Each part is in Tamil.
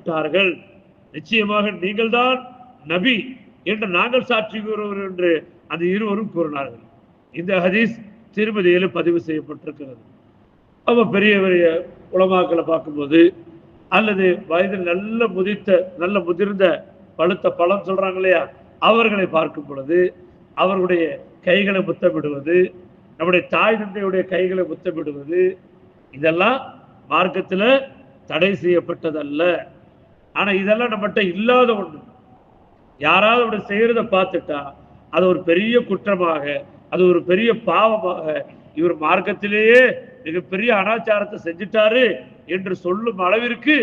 விட்டார்கள் நிச்சயமாக நீங்கள்தான் நபி என்று நாங்கள் சாட்சி கூறுவோம் என்று அந்த இருவரும் கூறினார்கள். இந்த ஹதீஸ் திருமதியில பதிவு செய்யப்பட்டிருக்கிறது. அப்ப பெரிய பெரிய உலமாக்களை பார்க்கும்போது அல்லது வயதில் நல்ல முதிர்த்த நல்ல முதிர்ந்த பழுத்த பழம் சொல்றாங்க இல்லையா? அவர்களை பார்க்கும் பொழுது அவருடைய கைகளை முத்தமிடுவது நம்முடைய தாய் தந்தையுடைய கைகளை முத்தமிடுவது இதெல்லாம் மார்க்கத்துல தடை செய்யப்பட்டதல்ல. ஆனா இதெல்லாம் நம்மகிட்ட இல்லாத ஒண்ணு. யாராவது அப்படி செய்யறத பார்த்துட்டா அது ஒரு பெரிய குற்றமாக அது ஒரு பெரிய பாவமாக இவர் மார்க்கத்திலேயே மிகப்பெரிய அனாச்சாரத்தை செஞ்சுட்டாரு என்று சொல்லும் அளவிற்கு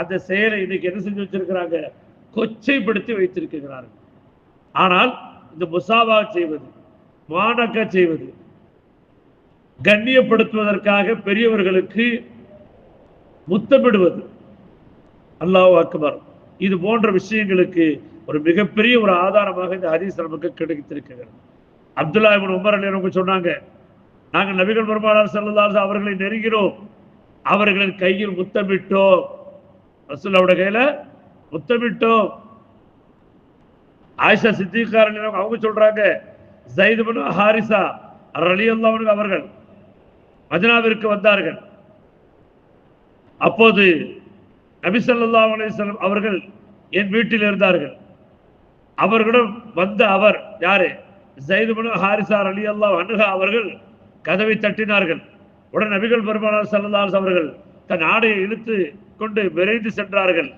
அந்த செயலை இன்னைக்கு என்ன செஞ்சு வச்சிருக்கிறாங்க? கொச்சைப்படுத்தி வைத்திருக்கிறார்கள். ஆனால் இந்த முசாவா செய்வது மானக்க செய்வது கண்ணியப்படுத்துவதற்காக பெரியவர்களுக்கு முத்தமிடுவது அல்லாஹ் அக்பர். இது போன்ற விஷயங்களுக்கு ஒரு மிகப்பெரிய ஒரு ஆதாரமாக இந்த ஹதீஸ் நமக்கு கிடைத்திருக்கிறது. அப்துல்லா இவன் உமர் அலி அவங்க சொன்னாங்க நாங்கள் நபிகள் பெருமானார் செல்லதால் அவர்களை நெருங்கினோம். அவர்களின் கையில் முத்தமிட்டோம். ரசூல்லாவோட கையில முத்தமிட்டோம். ஆயிஷா சித்திகாரன் அவங்க சொல்றாங்க சைது பனு ஹாரிசா அலி அவர்கள் மஜனாவிற்கு வந்தார்கள். அப்போது நபிசல்லா ஸல்லல்லாஹு அவர்கள் என் வீட்டில் இருந்தார்கள். அவர்களிடம் வந்த அவர் யாரு? ஜைது ஹாரிசார் அலி அல்லாஹ் அனுகா அவர்கள் கதவை தட்டினார்கள். உடன் நபிகள் பெருமானார் சல்லாஸ் அவர்கள் தன் ஆடையை இழுத்து கொண்டு விரைந்து சென்றார்கள்.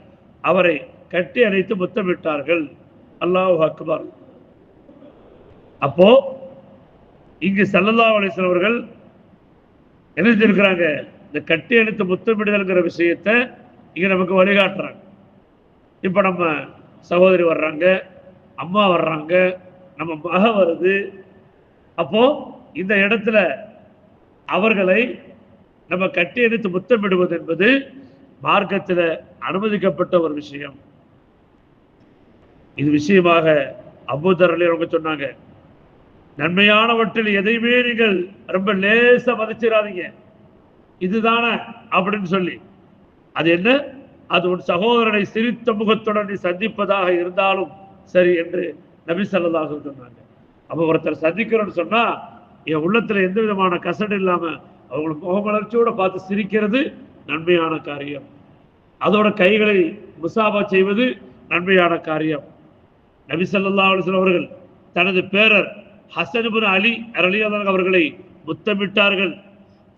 அவரை கட்டி அணைத்து முத்தமிட்டார்கள். அல்லாஹ் அக்பர். அப்போ இங்கு சல்லல்லா அலைஹி அவர்கள் என்ன செஞ்சிருக்கிறாங்க? இந்த கட்டி அணைத்து முத்தமிடுதல்ங்கிற விஷயத்தை இங்கே நமக்கு வழிகாட்டுறாங்க. இப்போ நம்ம சகோதரி வர்றாங்க அம்மா வர்றாங்க நம்ம மக வருது. அப்போ இந்த இடத்துல அவர்களை நம்ம கட்டி முத்தமிடுவது என்பது மார்க்கத்தில் அனுமதிக்கப்பட்ட ஒரு விஷயம். இது விஷயமாக அபூதரலி அவங்க சொன்னாங்க. நன்மையானவற்றில் எதையுமே நீங்கள் ரொம்ப லேசா மதிச்சிடாதீங்க இதுதானே அப்படின்னு சொல்லி. அது என்ன? அது உன் சகோதரனை சிரித்த முகத்துடன் நீ சந்திப்பதாக இருந்தாலும் சரி என்று நபி சொல்லதாக சொன்னாங்க. அப்போ ஒருத்தர் சந்திக்கிறோன்னு சொன்னா என் உள்ளத்துல எந்த விதமான கசடு இல்லாம அவங்களை முகமலர்ச்சியோட பார்த்து சிரிக்கிறது நன்மையான காரியம். அதோட கைகளை முசாபா செய்வது நன்மையான காரியம். நபி சல்லா அலைஹி அவர்கள் தனது பேரர் ஹசன் அலி ரலியல்லாஹு அவர்களை முத்தமிட்டார்கள்.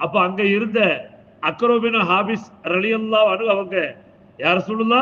அப்போ அங்கே இருந்த அக்ரோபின் ஹாபிஸ் ரலியல்லா அனு அவங்க யார் சொல்லுல்லா